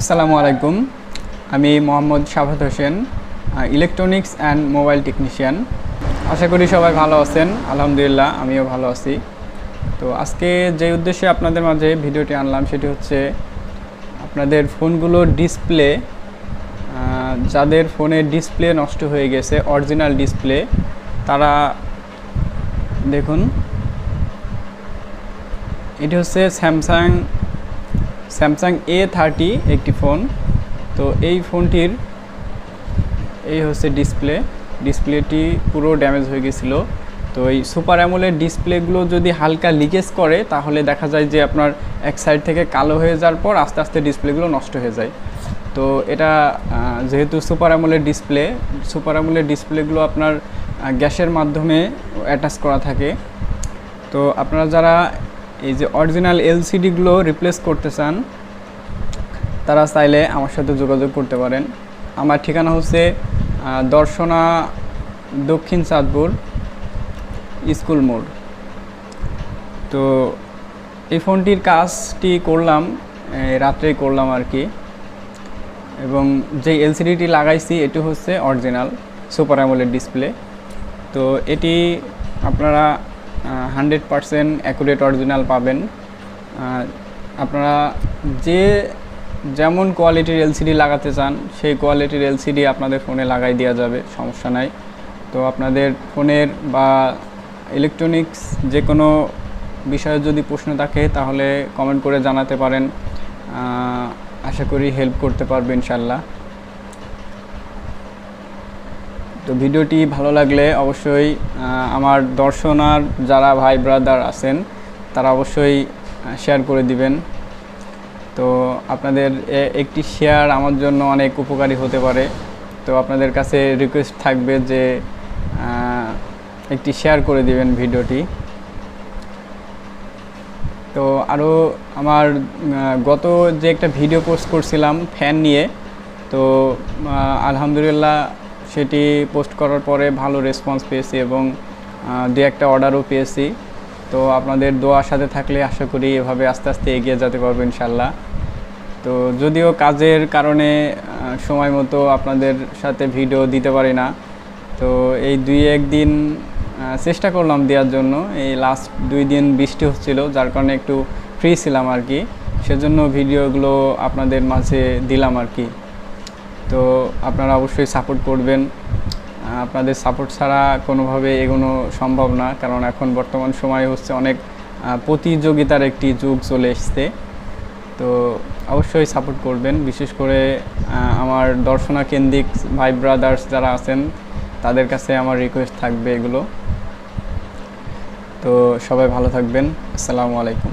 আসসালামু আলাইকুম। আমি Mohammad Shahad Hossain electronics and mobile technician আশা করি সবাই ভালো আছেন। আলহামদুলিল্লাহ, আমিও ভালো আছি। তো আজকে যে উদ্দেশ্যে আপনাদের মাঝে ভিডিওটি আনলাম, সেটি হচ্ছে আপনাদের ফোনগুলোর ডিসপ্লে যাদের ফোনের ডিসপ্লে নষ্ট হয়ে গেছে অরিজিনাল ডিসপ্লে তারা দেখুন। এটি হচ্ছে স্যামসাং স্যামসাং এ থার্টি একটি ফোন তো এই ফোনটির এই হচ্ছে ডিসপ্লে ডিসপ্লেটি পুরো ড্যামেজ হয়ে গেছিল। তো এই সুপার অ্যামোলের ডিসপ্লেগুলো যদি হালকা লিকেজ করে, তাহলে দেখা যায় যে আপনার এক সাইড থেকে কালো হয়ে যাওয়ার পর আস্তে আস্তে ডিসপ্লেগুলো নষ্ট হয়ে যায়। তো এটা যেহেতু super AMOLED display super AMOLED ডিসপ্লেগুলো আপনার গ্যাসের মাধ্যমে অ্যাটাচ করা থাকে। তো আপনারা যারা এই যে অরিজিনাল এলসিডিগুলো রিপ্লেস করতে চান, তারা চাইলে আমার সাথে যোগাযোগ করতে পারেন। আমার ঠিকানা হচ্ছে দর্শনা দক্ষিণ চাঁদপুর স্কুল মোড়। তো এই ফোনটির কাজটি করলাম রাত্রেই করলাম আর কি। এবং যে এলসিডিটি লাগাইছি, এটি হচ্ছে অরিজিনাল সুপার অ্যামোলেড ডিসপ্লে তো এটি আপনারা হান্ড্রেড পারসেন্ট অ্যাকুরেট অরিজিনাল পাবেন। আপনারা যে যেমন কোয়ালিটির এলসিডি লাগাতে চান, সেই কোয়ালিটির এলসিডি আপনাদের ফোনে লাগাই দেওয়া যাবে, সমস্যা নাই। তো আপনাদের ফোনের বা ইলেকট্রনিক্স যে কোনো বিষয়ে যদি প্রশ্ন থাকে, তাহলে কমেন্ট করে জানাতে পারেন। আশা করি হেল্প করতে পারবে ইনশাল্লাহ তো ভিডিওটি ভালো লাগলে অবশ্যই আমার দর্শনার যারা ভাই ব্রাদার আছেন, তারা অবশ্যই শেয়ার করে দিবেন। তো আপনাদের একটি শেয়ার আমার জন্য অনেক উপকারী হতে পারে। তো আপনাদের কাছে রিকোয়েস্ট থাকবে যে একটি শেয়ার করে দিবেন ভিডিওটি। তো আরও আমার গত যে একটা ভিডিও পোস্ট করছিলাম ফ্যান নিয়ে, তো আলহামদুলিল্লাহ সেটি পোস্ট করার পরে ভালো রেসপন্স পেয়েছি এবং দু একটা অর্ডারও পেয়েছি। তো আপনাদের দোয়ার সাথে থাকলে আশা করি এভাবে আস্তে আস্তে এগিয়ে যেতে পারব ইনশাল্লাহ। তো যদিও কাজের কারণে সময় মতো আপনাদের সাথে ভিডিও দিতে পারি না, তো এই দুই একদিন চেষ্টা করলাম দেওয়ার জন্য। এই লাস্ট দুই দিন বৃষ্টি হচ্ছিল, যার কারণে একটু ফ্রি ছিলাম আর কি। সেজন্য ভিডিওগুলো আপনাদের মাঝে দিলাম আর কি। তো আপনারা অবশ্যই সাপোর্ট করবেন। আপনাদের সাপোর্ট ছাড়া কোনোভাবে এগোনো সম্ভব না, কারণ এখন বর্তমান সময়ে হচ্ছে অনেক প্রতিযোগিতার একটি যুগ চলে এসছে। তো অবশ্যই সাপোর্ট করবেন। বিশেষ করে আমার দর্শনা কেন্দ্রিক ভাই ব্রাদার্স যারা আছেন, তাদের কাছে আমার রিকোয়েস্ট থাকবে এগুলো। তো সবাই ভালো থাকবেন। আসসালামু আলাইকুম।